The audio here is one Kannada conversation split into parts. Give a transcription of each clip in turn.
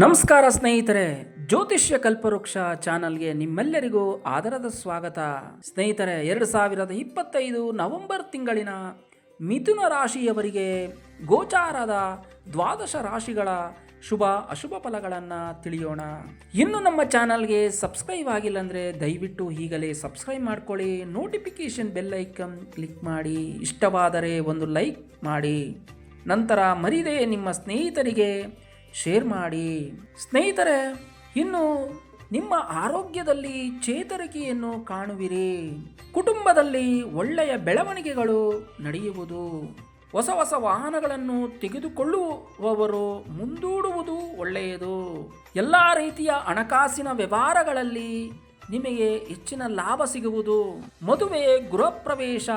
ನಮಸ್ಕಾರ ಸ್ನೇಹಿತರೆ, ಜ್ಯೋತಿಷ್ಯ ಕಲ್ಪವೃಕ್ಷ ಚಾನಲ್ಗೆ ನಿಮ್ಮೆಲ್ಲರಿಗೂ ಆದರದ ಸ್ವಾಗತ. ಸ್ನೇಹಿತರೆ, ಎರಡು ಸಾವಿರದ ಇಪ್ಪತ್ತೈದು ನವೆಂಬರ್ ತಿಂಗಳಿನ ಮಿಥುನ ರಾಶಿಯವರಿಗೆ ಗೋಚಾರದ ದ್ವಾದಶ ರಾಶಿಗಳ ಶುಭ ಅಶುಭ ಫಲಗಳನ್ನು ತಿಳಿಯೋಣ. ಇನ್ನು ನಮ್ಮ ಚಾನಲ್ಗೆ ಸಬ್ಸ್ಕ್ರೈಬ್ ಆಗಿಲ್ಲ ಅಂದರೆ ದಯವಿಟ್ಟು ಈಗಲೇ ಸಬ್ಸ್ಕ್ರೈಬ್ ಮಾಡ್ಕೊಳ್ಳಿ ನೋಟಿಫಿಕೇಶನ್ ಬೆಲ್ ಐಕನ್ ಕ್ಲಿಕ್ ಮಾಡಿ, ಇಷ್ಟವಾದರೆ ಒಂದು ಲೈಕ್ ಮಾಡಿ. ನಂತರ ಮರಿದೇ ನಿಮ್ಮ ಸ್ನೇಹಿತರಿಗೆ ಶೇರ್ ಮಾಡಿ. ಸ್ನೇಹಿತರೆ, ಇನ್ನು ನಿಮ್ಮ ಆರೋಗ್ಯದಲ್ಲಿ ಚೇತರಿಕೆಯನ್ನು ಕಾಣುವಿರಿ. ಕುಟುಂಬದಲ್ಲಿ ಒಳ್ಳೆಯ ಬೆಳವಣಿಗೆಗಳು ನಡೆಯುವುದು. ಹೊಸ ಹೊಸ ವಾಹನಗಳನ್ನು ತೆಗೆದುಕೊಳ್ಳುವವರು ಮುಂದೂಡುವುದು ಒಳ್ಳೆಯದು. ಎಲ್ಲ ರೀತಿಯ ಹಣಕಾಸಿನ ವ್ಯವಹಾರಗಳಲ್ಲಿ ನಿಮಗೆ ಹೆಚ್ಚಿನ ಲಾಭ ಸಿಗುವುದು. ಮದುವೆ ಗೃಹ ಪ್ರವೇಶ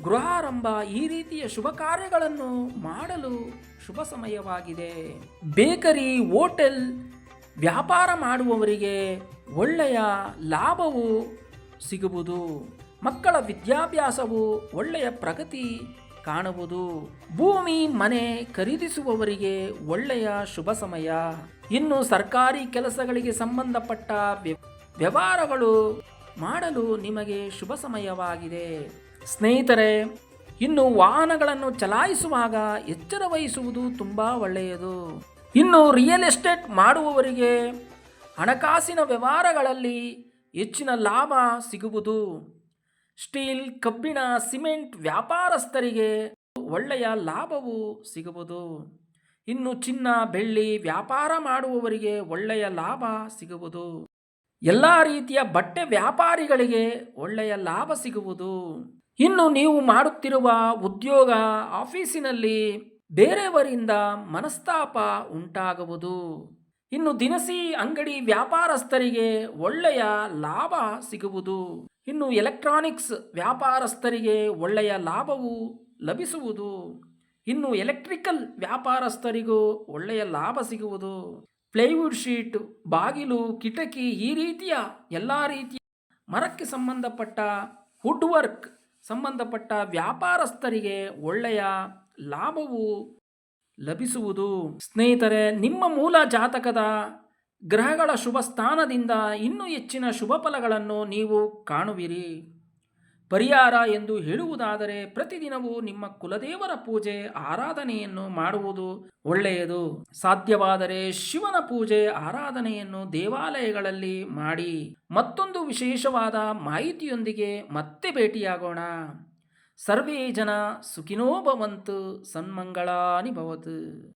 ಗೃಹಾರಂಭ ಈ ರೀತಿಯ ಶುಭ ಕಾರ್ಯಗಳನ್ನು ಮಾಡಲು ಶುಭ ಸಮಯವಾಗಿದೆ. ಬೇಕರಿ, ಹೋಟೆಲ್ ವ್ಯಾಪಾರ ಮಾಡುವವರಿಗೆ ಒಳ್ಳೆಯ ಲಾಭವು ಸಿಗುವುದು. ಮಕ್ಕಳ ವಿದ್ಯಾಭ್ಯಾಸವು ಒಳ್ಳೆಯ ಪ್ರಗತಿ ಕಾಣುವುದು. ಭೂಮಿ, ಮನೆ ಖರೀದಿಸುವವರಿಗೆ ಒಳ್ಳೆಯ ಶುಭ ಸಮಯ. ಇನ್ನು ಸರ್ಕಾರಿ ಕೆಲಸಗಳಿಗೆ ಸಂಬಂಧಪಟ್ಟ ವ್ಯ- ವ್ಯವಹಾರಗಳು ಮಾಡಲು ನಿಮಗೆ ಶುಭ ಸಮಯವಾಗಿದೆ. ಸ್ನೇಹಿತರೆ, ಇನ್ನು ವಾಹನಗಳನ್ನು ಚಲಾಯಿಸುವಾಗ ಎಚ್ಚರ ವಹಿಸುವುದು ತುಂಬ ಒಳ್ಳೆಯದು. ಇನ್ನು ರಿಯಲ್ ಎಸ್ಟೇಟ್ ಮಾಡುವವರಿಗೆ ಹಣಕಾಸಿನ ವ್ಯವಹಾರಗಳಲ್ಲಿ ಹೆಚ್ಚಿನ ಲಾಭ ಸಿಗುವುದು. ಸ್ಟೀಲ್, ಕಬ್ಬಿಣ, ಸಿಮೆಂಟ್ ವ್ಯಾಪಾರಸ್ಥರಿಗೆ ಒಳ್ಳೆಯ ಲಾಭವು ಸಿಗುವುದು. ಇನ್ನು ಚಿನ್ನ, ಬೆಳ್ಳಿ ವ್ಯಾಪಾರ ಮಾಡುವವರಿಗೆ ಒಳ್ಳೆಯ ಲಾಭ ಸಿಗುವುದು. ಎಲ್ಲ ರೀತಿಯ ಬಟ್ಟೆ ವ್ಯಾಪಾರಿಗಳಿಗೆ ಒಳ್ಳೆಯ ಲಾಭ ಸಿಗುವುದು. ಇನ್ನು ನೀವು ಮಾಡುತ್ತಿರುವ ಉದ್ಯೋಗ ಆಫೀಸಿನಲ್ಲಿ ಬೇರೆಯವರಿಂದ ಮನಸ್ತಾಪ ಉಂಟಾಗುವುದು. ಇನ್ನು ದಿನಸಿ ಅಂಗಡಿ ವ್ಯಾಪಾರಸ್ಥರಿಗೆ ಒಳ್ಳೆಯ ಲಾಭ ಸಿಗುವುದು. ಇನ್ನು ಎಲೆಕ್ಟ್ರಾನಿಕ್ಸ್ ವ್ಯಾಪಾರಸ್ಥರಿಗೆ ಒಳ್ಳೆಯ ಲಾಭವು ಲಭಿಸುವುದು. ಇನ್ನು ಎಲೆಕ್ಟ್ರಿಕಲ್ ವ್ಯಾಪಾರಸ್ಥರಿಗೂ ಒಳ್ಳೆಯ ಲಾಭ ಸಿಗುವುದು. ಪ್ಲೈವುಡ್ ಶೀಟ್, ಬಾಗಿಲು, ಕಿಟಕಿ ಈ ರೀತಿಯ ಎಲ್ಲ ರೀತಿಯ ಮರಕ್ಕೆ ಸಂಬಂಧಪಟ್ಟ ವುಡ್ ವರ್ಕ್ ಸಂಬಂಧಪಟ್ಟ ವ್ಯಾಪಾರಸ್ಥರಿಗೆ ಒಳ್ಳೆಯ ಲಾಭವು ಲಭಿಸುವುದು. ಸ್ನೇಹಿತರೆ, ನಿಮ್ಮ ಮೂಲ ಜಾತಕದ ಗ್ರಹಗಳ ಶುಭ ಸ್ಥಾನದಿಂದ ಇನ್ನೂ ಹೆಚ್ಚಿನ ಶುಭ ಫಲಗಳನ್ನು ನೀವು ಕಾಣುವಿರಿ. ಪರಿಹಾರ ಎಂದು ಹೇಳುವುದಾದರೆ ಪ್ರತಿದಿನವೂ ನಿಮ್ಮ ಕುಲದೇವರ ಪೂಜೆ, ಆರಾಧನೆಯನ್ನು ಮಾಡುವುದು ಒಳ್ಳೆಯದು. ಸಾಧ್ಯವಾದರೆ ಶಿವನ ಪೂಜೆ, ಆರಾಧನೆಯನ್ನು ದೇವಾಲಯಗಳಲ್ಲಿ ಮಾಡಿ. ಮತ್ತೊಂದು ವಿಶೇಷವಾದ ಮಾಹಿತಿಯೊಂದಿಗೆ ಮತ್ತೆ ಭೇಟಿಯಾಗೋಣ. ಸರ್ವೇ ಜನ ಸುಖಿನೋ ಭವಂತು, ಸನ್ಮಂಗಳಾನಿ ಭವತು.